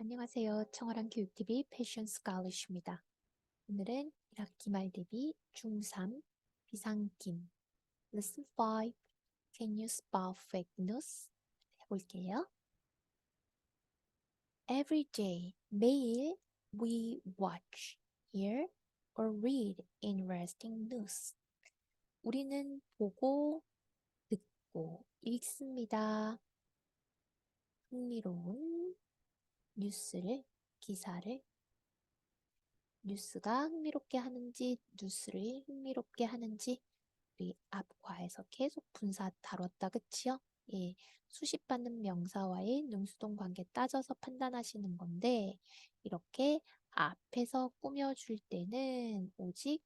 안녕하세요. 청어랑 교육TV 패션 스칼리시입니다. 오늘은 1학기 말 대비 중3 비상김 Lesson 5 Can you spell fake news? 해볼게요. Every day, 매일 we watch, hear, or read interesting news. 우리는 보고, 듣고, 읽습니다. 흥미로운 뉴스를, 기사를, 뉴스가 흥미롭게 하는지, 뉴스를 흥미롭게 하는지, 우리 앞 과에서 계속 분사 다뤘다, 그치요? 예, 수십 받는 명사와의 능수동 관계 따져서 판단하시는 건데, 이렇게 앞에서 꾸며줄 때는 오직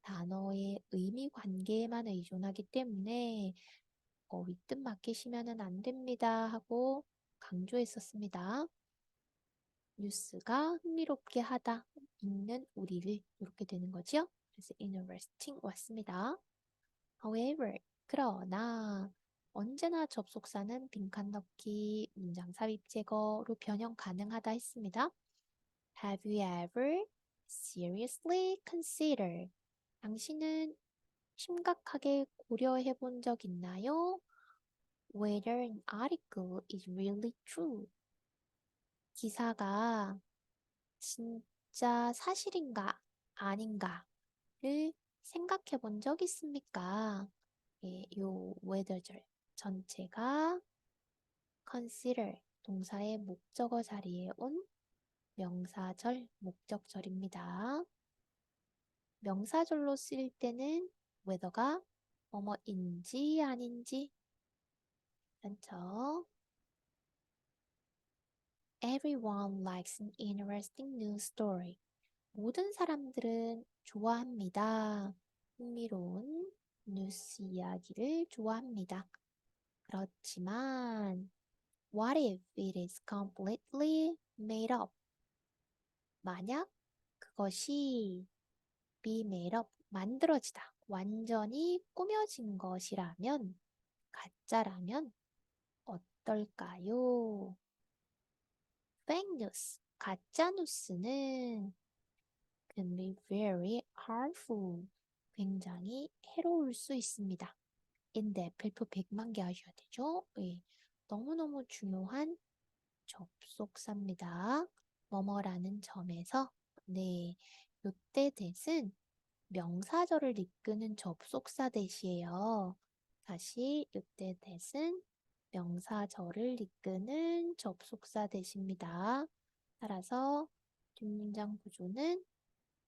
단어의 의미 관계에만 의존하기 때문에 어, 윗뜻 맡기시면 안 됩니다 하고 강조했었습니다. 뉴스가 흥미롭게 하다, 읽는 우리를 이렇게 되는 거죠. 그래서 interesting 왔습니다. However, 그러나 언제나 접속사는 빈칸 넣기, 문장 삽입 제거로 변형 가능하다 했습니다. Have you ever seriously considered? 당신은 심각하게 고려해 본 적 있나요? Whether an article is really true. 기사가 진짜 사실인가 아닌가를 생각해 본 적 있습니까? 예, 요 whether절 전체가 consider 동사의 목적어 자리에 온 명사절 목적절입니다. 명사절로 쓰일 때는 whether가 뭐뭐인지 아닌지 괜찮죠? Everyone likes an interesting news story. 모든 사람들은 좋아합니다. 흥미로운 뉴스 이야기를 좋아합니다. 그렇지만, what if it is completely made up? 만약 그것이 be made up, 만들어지다, 완전히 꾸며진 것이라면, 가짜라면 어떨까요? Fake 가짜 뉴스는 can be very harmful, 굉장히 해로울 수 있습니다. 인데 별표 100만 개 하셔야 되죠? 예, 너무너무 중요한 접속사입니다. 뭐뭐라는 점에서 네, 요때 대신 명사절을 이끄는 접속사 대시예요. 다시 요때 대신 명사절을 이끄는 접속사 대시입니다. 따라서 뒷문장 구조는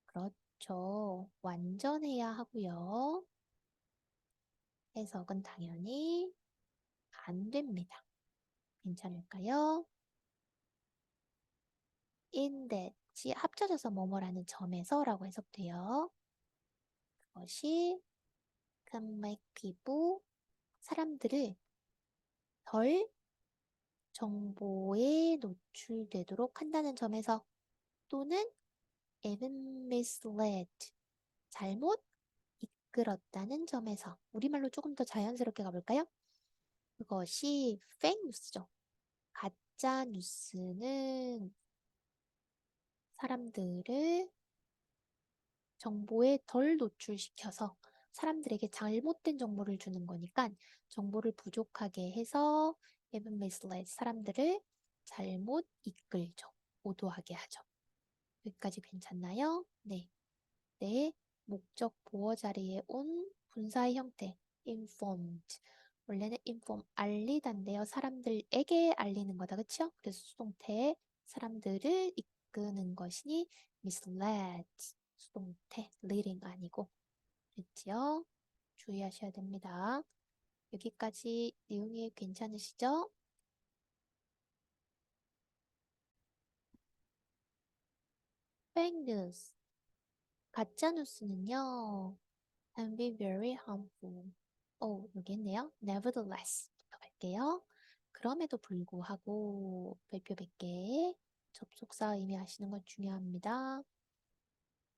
그렇죠. 완전해야 하고요. 해석은 당연히 안 됩니다. 괜찮을까요? in that이 합쳐져서 뭐뭐라는 점에서 라고 해석돼요. 그것이 can make people 사람들을 덜 정보에 노출되도록 한다는 점에서 또는 even misled 잘못 이끌었다는 점에서 우리말로 조금 더 자연스럽게 가볼까요? 그것이 fake news죠. 가짜 뉴스는 사람들을 정보에 덜 노출시켜서 사람들에게 잘못된 정보를 주는 거니까 정보를 부족하게 해서 even misled 사람들을 잘못 이끌죠. 오도하게 하죠. 여기까지 괜찮나요? 네. 네. 목적 보어 자리에 온 분사의 형태 informed 원래는 inform 알리다인데요. 사람들에게 알리는 거다. 그쵸? 그래서 수동태 사람들을 이끄는 것이니 misled 수동태 leading 아니고 그랬지요? 주의하셔야 됩니다. 여기까지 내용이 괜찮으시죠? fake news 가짜 뉴스는요 can be very harmful 오, 여기 있네요. nevertheless 부터 갈게요. 그럼에도 불구하고 별표 100개 접속사 의미 아시는 건 중요합니다.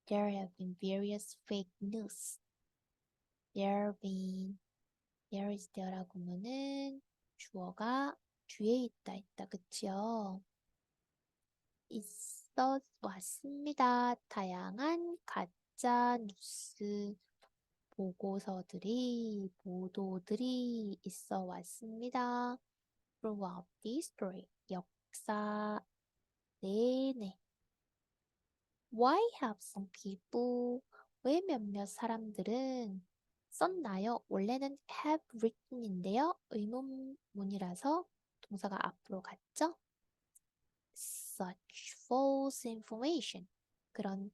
There have been various fake news. There been there is there라고 하면은 주어가 뒤에 있다 있다 그치요? 있어 왔습니다. 다양한 가짜 뉴스 보고서들이, 보도들이 있어 왔습니다. throughout the history. 역사 내내. Why have some people? 왜 몇몇 사람들은 썼나요? 원래는 have written인데요. 의문문이라서 동사가 앞으로 갔죠? Such false information. 그런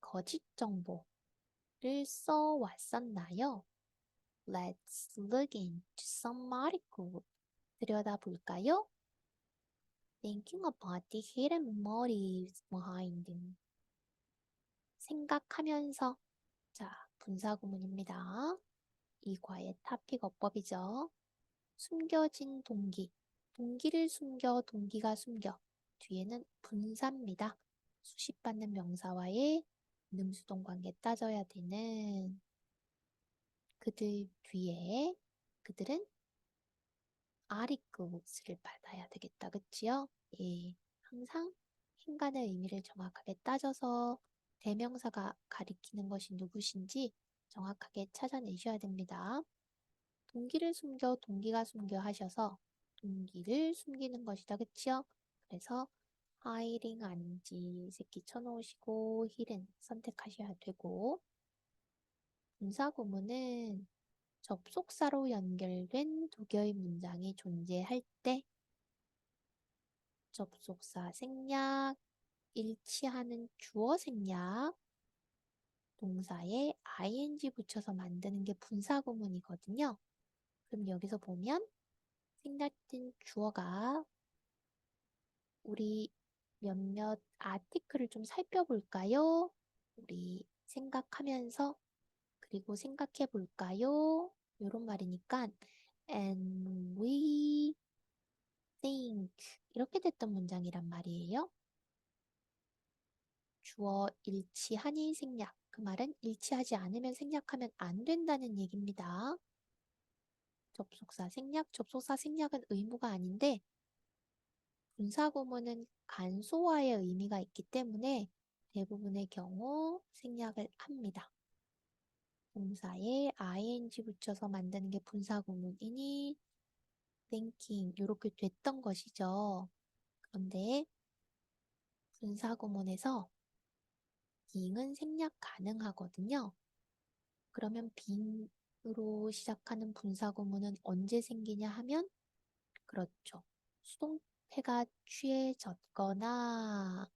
거짓 정보를 써왔었나요? Let's look into some article. 들여다볼까요? Thinking about the hidden motives behind. 생각하면서 자, 분사구문입니다. 이 과의 타픽 어법이죠. 숨겨진 동기. 동기를 숨겨, 동기가 숨겨. 뒤에는 분사입니다. 수식받는 명사와의 능수동 관계 따져야 되는 그들 뒤에 그들은 아리크스를 받아야 되겠다. 그치요? 예. 항상 행간의 의미를 정확하게 따져서 대명사가 가리키는 것이 누구신지 정확하게 찾아내셔야 됩니다. 동기를 숨겨 동기가 숨겨 하셔서 동기를 숨기는 것이다. 그치요? 그래서 hiding 아닌지 새끼 쳐놓으시고 hidden 선택하셔야 되고 분사 구문은 접속사로 연결된 두 개의 문장이 존재할 때 접속사 생략, 일치하는 주어 생략, 동사에 ing 붙여서 만드는 게 분사 구문이거든요. 그럼 여기서 보면 생략된 주어가 우리 몇몇 아티클을 좀 살펴볼까요? 우리 생각하면서 그리고 생각해 볼까요? 이런 말이니까 and we think 이렇게 됐던 문장이란 말이에요. 주어 일치하니 생략. 그 말은 일치하지 않으면 생략하면 안 된다는 얘기입니다. 접속사 생략, 접속사 생략은 의무가 아닌데 분사구문은 간소화의 의미가 있기 때문에 대부분의 경우 생략을 합니다. 동사에 ing 붙여서 만드는 게 분사구문이니 thinking 이렇게 됐던 것이죠. 그런데 분사구문에서 being은 생략 가능하거든요. 그러면 being으로 시작하는 분사구문은 언제 생기냐 하면 그렇죠. 수동태가 취해졌거나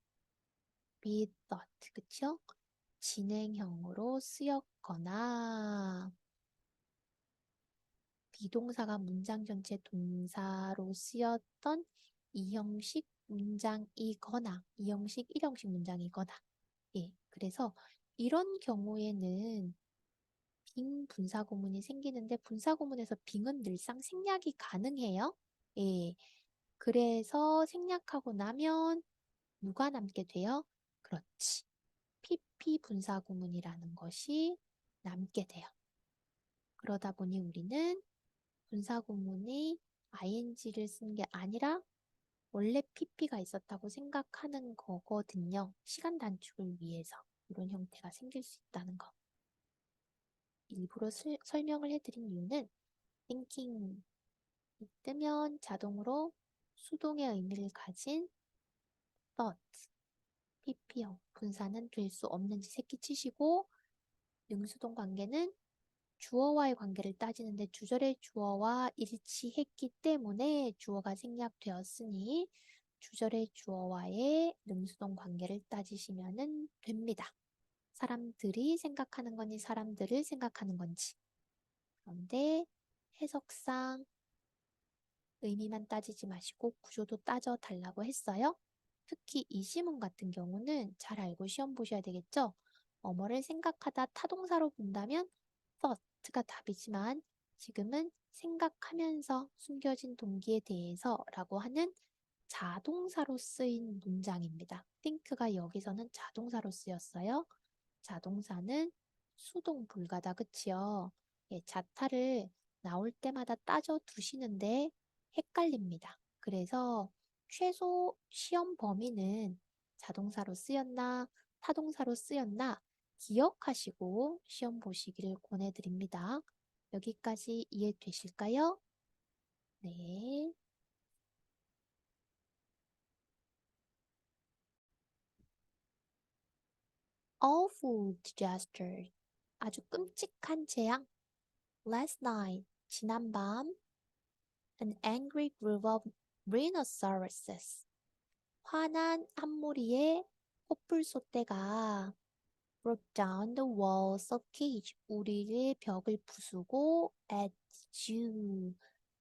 be thought, 그쵸? 진행형으로 쓰였거나 비동사가 문장 전체 동사로 쓰였던 이 형식 문장이거나 이 형식 일형식 문장이거나 예, 그래서 이런 경우에는 빙 분사구문이 생기는데 분사구문에서 빙은 늘상 생략이 가능해요. 예, 그래서 생략하고 나면 누가 남게 돼요? 그렇지. PP 분사구문이라는 것이 남게 돼요. 그러다 보니 우리는 분사구문이 ing를 쓴 게 아니라 원래 PP가 있었다고 생각하는 거거든요. 시간 단축을 위해서 이런 형태가 생길 수 있다는 거. 일부러 슬, 설명을 해드린 이유는 thinking 이 뜨면 자동으로 수동의 의미를 가진 thought, PP형 분사는 될 수 없는지 새끼치시고 능수동 관계는 주어와의 관계를 따지는데 주절의 주어와 일치했기 때문에 주어가 생략되었으니 주절의 주어와의 능수동 관계를 따지시면 됩니다. 사람들이 생각하는 건지 사람들을 생각하는 건지. 그런데 해석상 의미만 따지지 마시고 구조도 따져 달라고 했어요. 특히 이 시문 같은 경우는 잘 알고 시험 보셔야 되겠죠? 어머를 생각하다 타동사로 본다면 thought 가 답이지만 지금은 생각하면서 숨겨진 동기에 대해서 라고 하는 자동사로 쓰인 문장입니다. think가 여기서는 자동사로 쓰였어요. 자동사는 수동 불가다 그치요? 예, 자타를 나올 때마다 따져 두시는데 헷갈립니다. 그래서 최소 시험 범위는 자동사로 쓰였나, 타동사로 쓰였나 기억하시고 시험 보시기를 권해드립니다. 여기까지 이해되실까요? 네. awful disaster. 아주 끔찍한 재앙. Last night, 지난밤, an angry group of rhinoceroses. 화난 한 무리의 코뿔소떼가 broke down the walls of cage. 우리의 벽을 부수고 at zoo.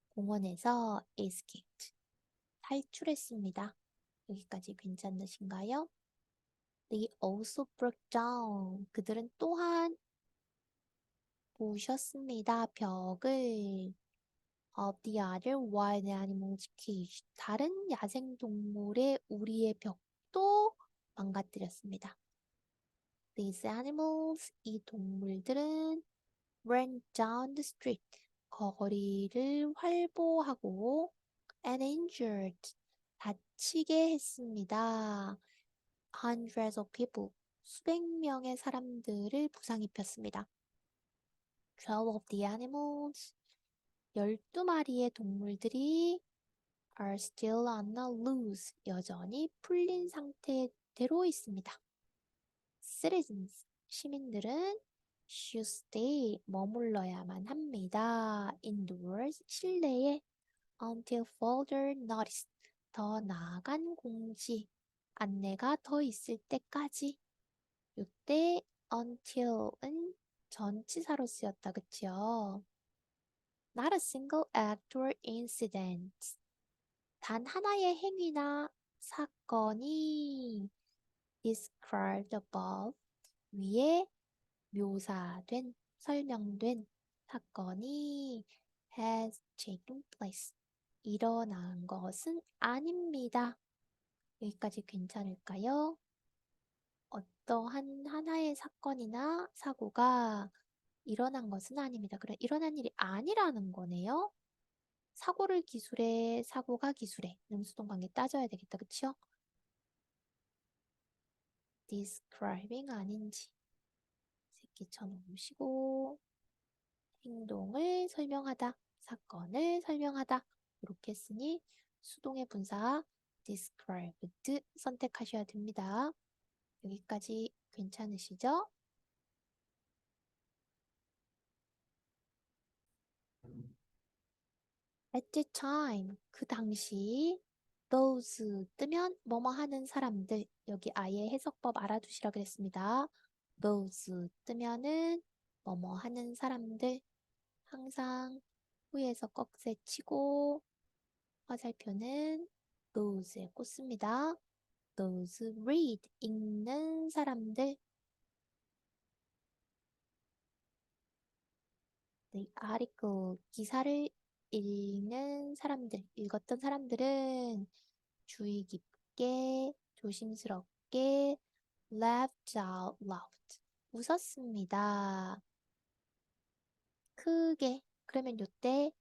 공원에서 escaped. 탈출했습니다. 여기까지 괜찮으신가요? They also broke down. 그들은 또한 부셨습니다. 벽을 of the other wild animals cage. 다른 야생 동물의 우리의 벽도 망가뜨렸습니다. These animals, 이 동물들은 ran down the street. 거리를 활보하고 and injured. 다치게 했습니다. hundreds of people, 수백 명의 사람들을 부상 입혔습니다. 12 of the animals, 12마리의 동물들이 are still on the loose, 여전히 풀린 상태대로 있습니다. Citizens, 시민들은 should stay, 머물러야만 합니다. indoors, 실내에 until further notice, 더 나아간 공지, 안내가 더 있을 때까지. 이때 until은 전치사로 쓰였다, 그치요? Not a single act or incident. 단 하나의 행위나 사건이 described above 위에 묘사된, 설명된 사건이 has taken place. 일어난 것은 아닙니다. 여기까지 괜찮을까요? 어떠한 하나의 사건이나 사고가 일어난 것은 아닙니다. 그래, 일어난 일이 아니라는 거네요. 사고를 기술해, 사고가 기술해. 능수동 관계 따져야 되겠다. 그치요? Describing 아닌지 새끼 쳐놓으시고 행동을 설명하다, 사건을 설명하다 이렇게 했으니 수동의 분사 described 선택하셔야 됩니다. 여기까지 괜찮으시죠? At the time, 그 당시 those 뜨면 뭐뭐 하는 사람들 여기 아예 해석법 알아두시라 그랬습니다. those 뜨면은 뭐뭐 하는 사람들 항상 후에서 꺽쇠 치고 화살표는 those에 꽂습니다. those read 읽는 사람들 the article 기사를 읽는 사람들 읽었던 사람들은 주의 깊게 조심스럽게 laughed out loud 웃었습니다. 크게 그러면 요때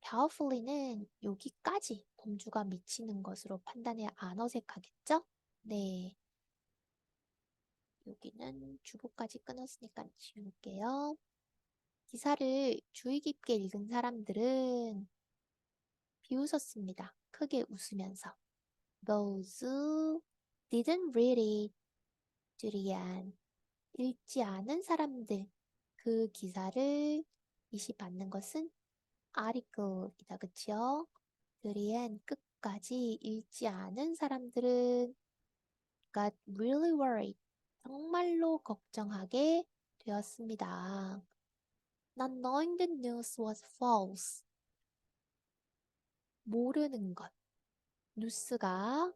powerfully는 여기까지 범주가 미치는 것으로 판단해 안 어색하겠죠? 네. 여기는 주보까지 끊었으니까 지울게요. 기사를 주의 깊게 읽은 사람들은 비웃었습니다. 크게 웃으면서. Those didn't read it, 주리안. 읽지 않은 사람들, 그 기사를 이시받는 것은 article이다. 그치요? 주리안 끝까지 읽지 않은 사람들은 got really worried. 정말로 걱정하게 되었습니다. Not knowing the news was false. 모르는 것. 뉴스가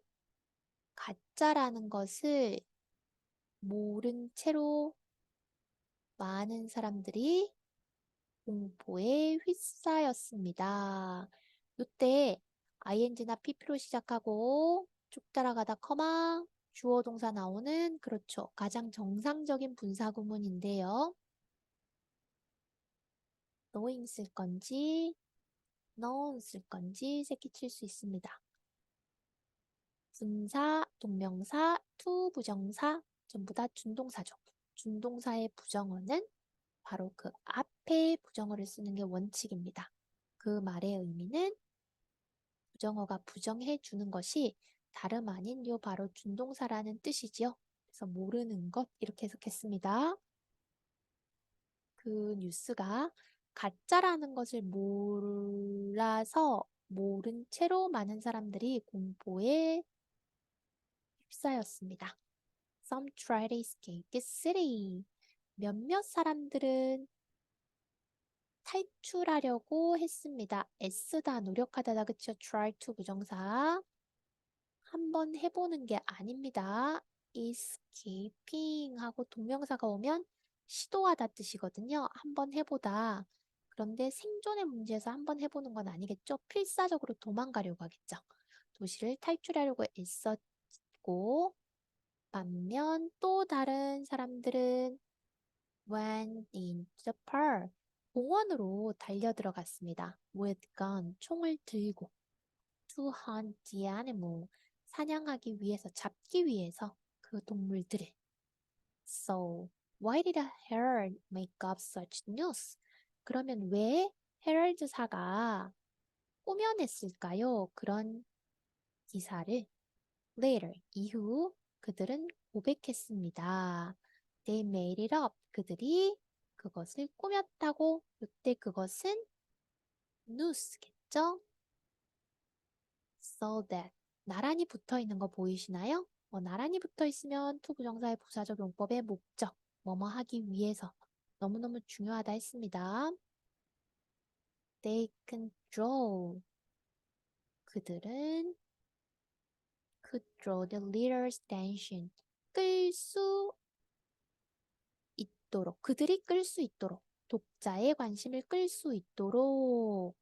가짜라는 것을 모른 채로 많은 사람들이 공포에 휩싸였습니다. 이때 ing나 pp로 시작하고 쭉 따라가다 커마 주어 동사 나오는 그렇죠. 가장 정상적인 분사 구문인데요. Knowing 쓸 건지 known 쓸 건지 새끼칠 수 있습니다. 분사, 동명사, 투 부정사 전부 다 준동사죠. 준동사의 부정어는 바로 그 앞에 부정어를 쓰는 게 원칙입니다. 그 말의 의미는 부정어가 부정해 주는 것이 다름 아닌 요 바로 준동사라는 뜻이지요. 그래서 모르는 것 이렇게 해석했습니다. 그 뉴스가 가짜라는 것을 몰라서 모른 채로 많은 사람들이 공포에 휩싸였습니다. Some try to escape the city. 몇몇 사람들은 탈출하려고 했습니다. 애쓰다, 노력하다다, 그쵸? try to 부정사. 한번 해보는 게 아닙니다. escaping 하고 동명사가 오면 시도하다 뜻이거든요. 한번 해보다. 그런데 생존의 문제에서 한번 해보는 건 아니겠죠? 필사적으로 도망가려고 하겠죠. 도시를 탈출하려고 애썼고, 반면 또 다른 사람들은 went into the park. 공원으로 달려 들어갔습니다. with gun, 총을 들고. to hunt the animal. 사냥하기 위해서, 잡기 위해서 그 동물들을. So, why did a herald make up such news? 그러면 왜 헤럴드사가 꾸며냈을까요? 그런 기사를 later, 이후 그들은 고백했습니다. They made it up. 그들이 그것을 꾸몄다고 이때 그것은 news겠죠? So that 나란히 붙어 있는 거 보이시나요? 뭐 나란히 붙어 있으면 투 부정사의 부사적 용법의 목적, 뭐뭐 하기 위해서 너무너무 중요하다 했습니다. They control. 그들은 could draw the leader's attention. 끌 수 있도록. 그들이 끌 수 있도록. 독자의 관심을 끌 수 있도록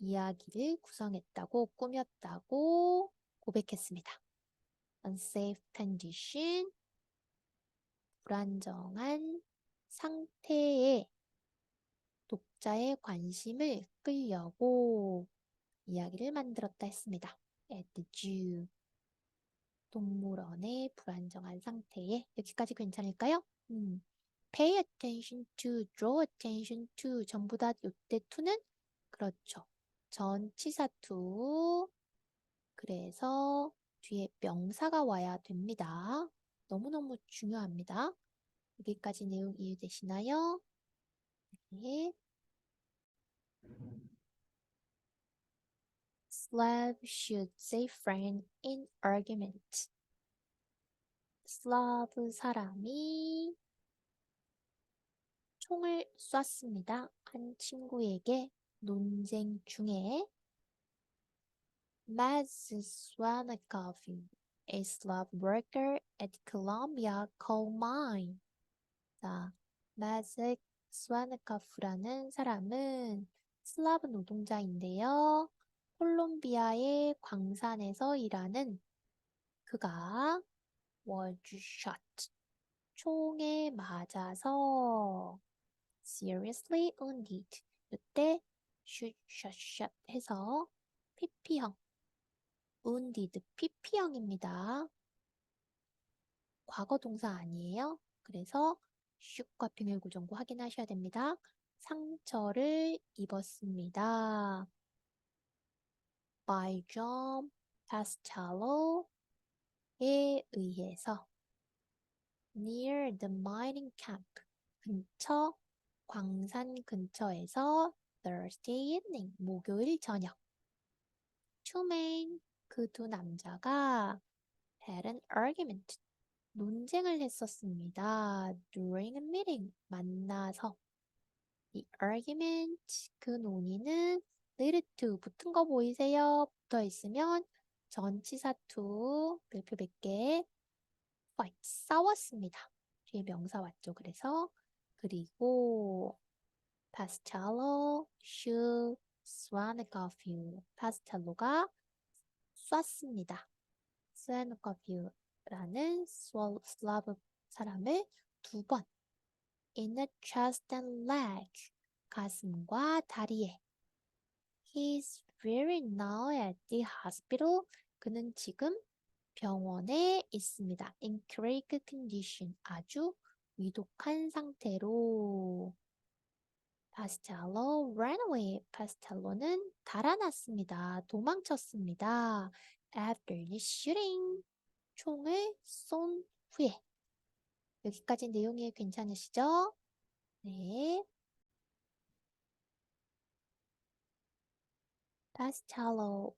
이야기를 구성했다고 꾸몄다고 고백했습니다. unsafe condition. 불안정한 상태에 독자의 관심을 끌려고 이야기를 만들었다 했습니다. at the zoo. 동물원의 불안정한 상태에 여기까지 괜찮을까요? 음. pay attention to, draw attention to 전부 다 요때 to는 그렇죠. 전치사 to 그래서 뒤에 명사가 와야 됩니다. 너무너무 중요합니다. 여기까지 내용 이해되시나요? 네. Slav should say friend in argument. 슬라브 사람이 총을 쐈습니다. 한 친구에게 논쟁 중에 Maz Swanikov, a Slav worker at Columbia coal mine. 자, Maz 스와네카프라는 사람은 슬라브 노동자인데요. 콜롬비아의 광산에서 일하는 그가 shot. 총에 맞아서 seriously wounded. 이때 shot 해서 PP형 wounded PP형입니다. 과거 동사 아니에요. 그래서 슉과 비밀 구정구 확인하셔야 됩니다. 상처를 입었습니다. by John Pastello에 의해서 near the mining camp 근처 광산 근처에서 Thursday evening 목요일 저녁 two men 그 두 남자가 had an argument 논쟁을 했었습니다. during a meeting 만나서 the argument 그 논의는 lead to 붙은 거 보이세요? 붙어 있으면 전치사 to 별표 100개 fight 싸웠습니다. 뒤에 명사 왔죠. 그래서 그리고 파스텔로 슈 스와네카퓨 파스텔로가 쐈습니다. 스와네카퓨 라는 슬라브 사람을 두 번 in the chest and leg 가슴과 다리에 He's very now at the hospital. 그는 지금 병원에 있습니다. in critical condition. 아주 위독한 상태로. 파스텔로 ran away. 파스텔로는 달아났습니다. 도망쳤습니다. after the shooting. 총을 쏜 후에. 여기까지 내용이 괜찮으시죠? 네. Pastello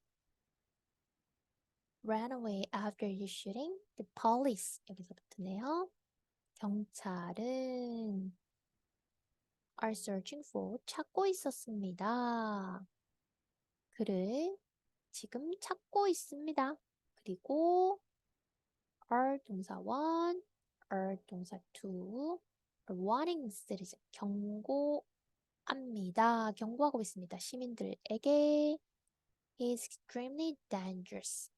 ran away after the shooting. The police 여기서부터네요. 경찰은 are searching for 찾고 있었습니다. 그를 지금 찾고 있습니다. 그리고 are 동사 1, are 동사 2, are warning citizen 경고합니다. 경고하고 있습니다. 시민들에게 he is extremely dangerous.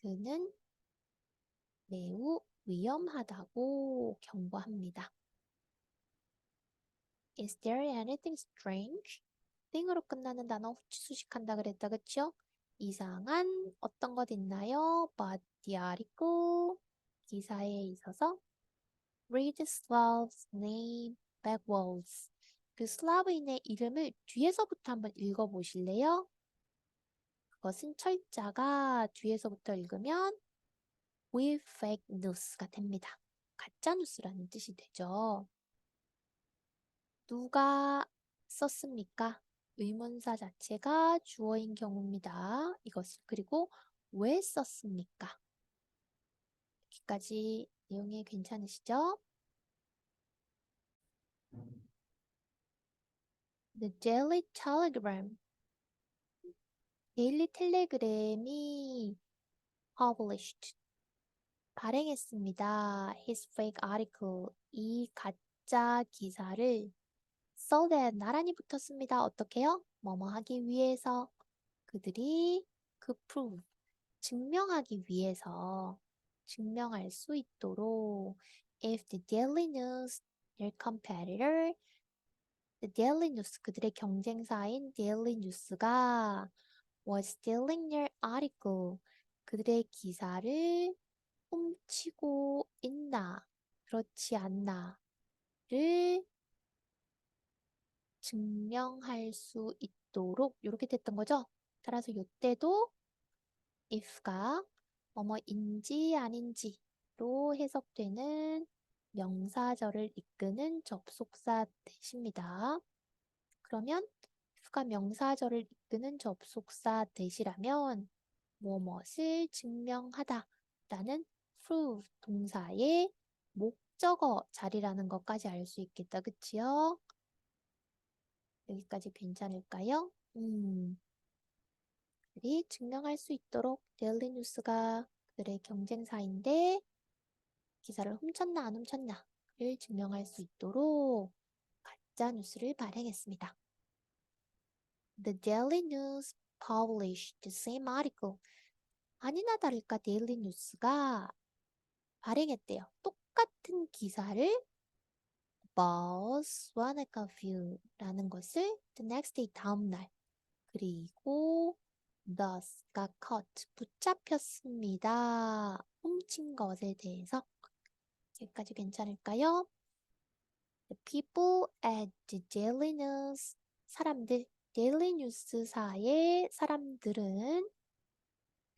그는 매우 위험하다고 경고합니다. Is there anything strange? thing으로 끝나는 단어 후치 수식한다 그랬다 그쵸? 이상한 어떤 것 있나요? But article 기사에 있어서 read Slav's name backwards 그 슬라브인의 이름을 뒤에서부터 한번 읽어보실래요? 그것은 철자가 뒤에서부터 읽으면 with fake news가 됩니다. 가짜 뉴스라는 뜻이 되죠. 누가 썼습니까? 의문사 자체가 주어인 경우입니다. 이것을 그리고 왜 썼습니까? 여기까지 내용이 괜찮으시죠? The Daily Telegram 데일리 텔레그램이 published 발행했습니다. His fake article 이 가짜 기사를 so that 나란히 붙었습니다. 어떻게요? 뭐뭐 하기 위해서 그들이 그 prove 증명하기 위해서 증명할 수 있도록 if the Daily News their competitor the Daily News 그들의 경쟁사인 Daily News가 was stealing their article 그들의 기사를 훔치고 있나 그렇지 않나를 증명할 수 있도록 이렇게 됐던 거죠. 따라서 이때도 if가 뭐뭐인지 아닌지로 해석되는 명사절을 이끄는 접속사 대시입니다. 그러면 if가 명사절을 이끄는 접속사 대시라면 무엇을 증명하다 라는 prove 동사의 목적어 자리라는 것까지 알 수 있겠다. 그치요? 여기까지 괜찮을까요? 음. 그들이 증명할 수 있도록 데일리 뉴스가 그들의 경쟁사인데 기사를 훔쳤나 안 훔쳤나를 증명할 수 있도록 가짜 뉴스를 발행했습니다. The Daily News published the same article. 아니나 다를까 데일리 뉴스가 발행했대요. 똑같은 기사를 was one curfew라는 것을 the next day 다음 날 그리고 thus가 caught 붙잡혔습니다. 훔친 것에 대해서 여기까지 괜찮을까요? The people at the Daily News 사람들 데일리 뉴스사의 사람들은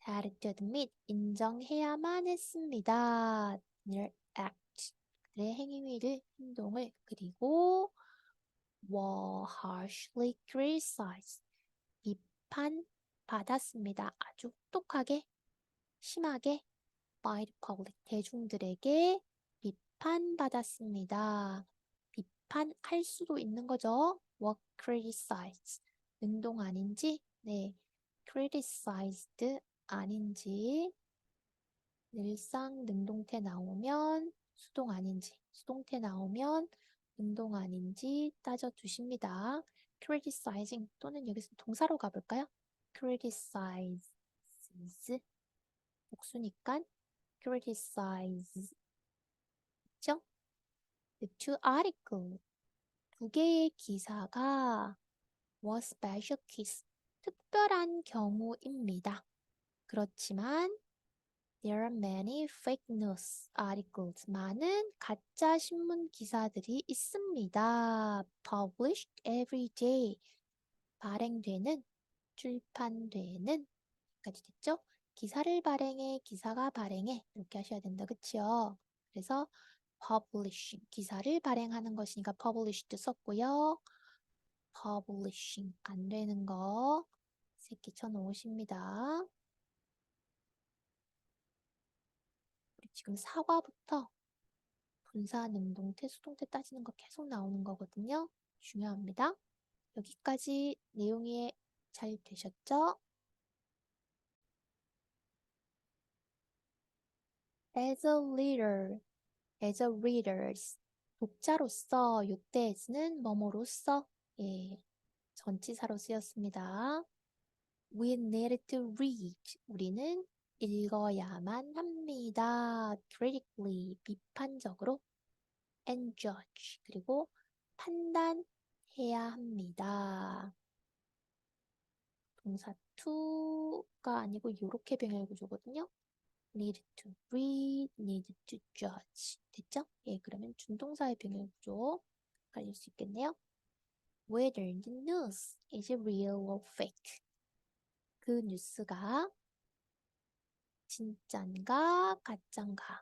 had to admit 인정해야만 했습니다. their act 그들의 행위를 행동을 그리고 were harshly criticized 비판 받았습니다. 아주 혹독하게 심하게 public 대중들에게 비판받았습니다. 비판할 수도 있는 거죠. were criticized 능동 아닌지 네 criticized 아닌지 늘상 능동태 나오면 수동 아닌지 수동태 나오면 능동 아닌지 따져 두십니다. criticizing 또는 여기서 동사로 가볼까요? Criticize 복수니까 criticize 죠? The two article 두 개의 기사가 was special case 특별한 경우입니다. 그렇지만 there are many fake news articles. 많은 가짜 신문 기사들이 있습니다. published every day. 발행되는, 출판되는 까지 됐죠? 기사를 발행해, 기사가 발행해 이렇게 하셔야 된다. 그치요? 그래서 publishing, 기사를 발행하는 것이니까 published 썼고요. publishing, 안 되는 거 새끼 쳐놓으십니다. 우리 지금 사과부터 분사, 능동태, 수동태 따지는 거 계속 나오는 거거든요. 중요합니다. 여기까지 내용이 잘 되셨죠? As a readers. 독자로서, 요때 as는 뭐뭐로서, 예, 전치사로 쓰였습니다. We need to read. 우리는 읽어야만 합니다. critically, 비판적으로. and judge. 그리고 판단해야 합니다. 동사 to가 아니고 요렇게 병렬 구조거든요. need to read, need to judge. 됐죠? 예, 그러면 준동사의 병렬 구조 갈릴 수 있겠네요. Whether the news is real or fake. 그 뉴스가 진짠가 가짠가를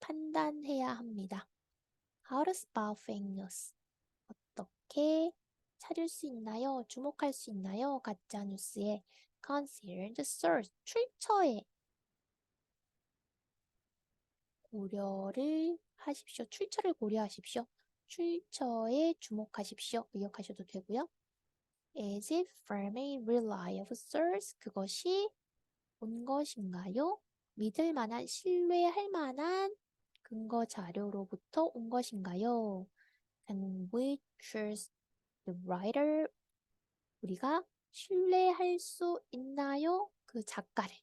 판단해야 합니다. How to spot fake news. 어떻게 찾을 수 있나요? 주목할 수 있나요? 가짜 뉴스에 consider the source, 출처에 고려를 하십시오. 출처를 고려하십시오. 출처에 주목하십시오. 기억하셔도 되고요. Is it from a reliable source? 그것이 온 것인가요? 믿을 만한, 신뢰할 만한 근거 자료로부터 온 것인가요? Can we trust the writer? 우리가 신뢰할 수 있나요? 그 작가를.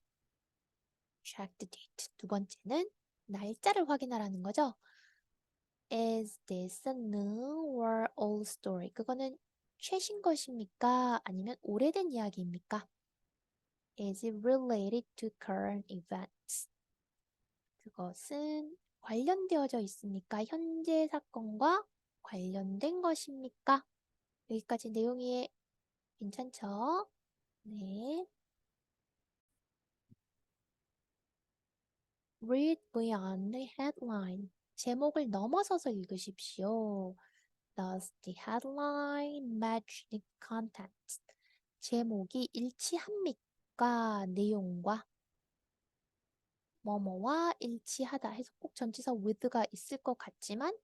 Check the date. 두 번째는 날짜를 확인하라는 거죠. Is this a new or old story? 그거는 최신 것입니까? 아니면 오래된 이야기입니까? Is it related to current events? 그것은 관련되어져 있습니까? 현재 사건과 관련된 것입니까? 여기까지 내용이 괜찮죠? 네. Read beyond the headline. 제목을 넘어서서 읽으십시오. Does the headline match the content? 제목이 일치합니까? 내용과 뭐뭐와 일치하다 해서 꼭 전치사 with가 있을 것 같지만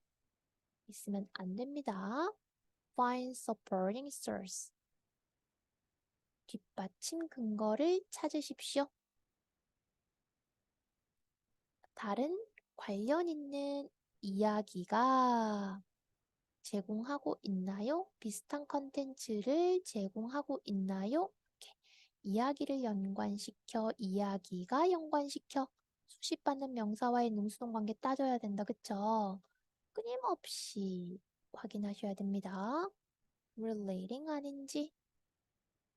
있으면 안 됩니다. Find supporting source. 뒷받침 근거를 찾으십시오. 다른 관련 있는 이야기가 제공하고 있나요? 비슷한 컨텐츠를 제공하고 있나요? 이렇게 이야기를 연관시켜, 이야기가 연관시켜 수십 받는 명사와의 능수동 관계 따져야 된다. 그쵸? 끊임없이 확인하셔야 됩니다. relating 아닌지.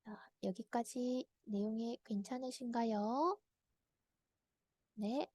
자, 여기까지 내용이 괜찮으신가요? 네,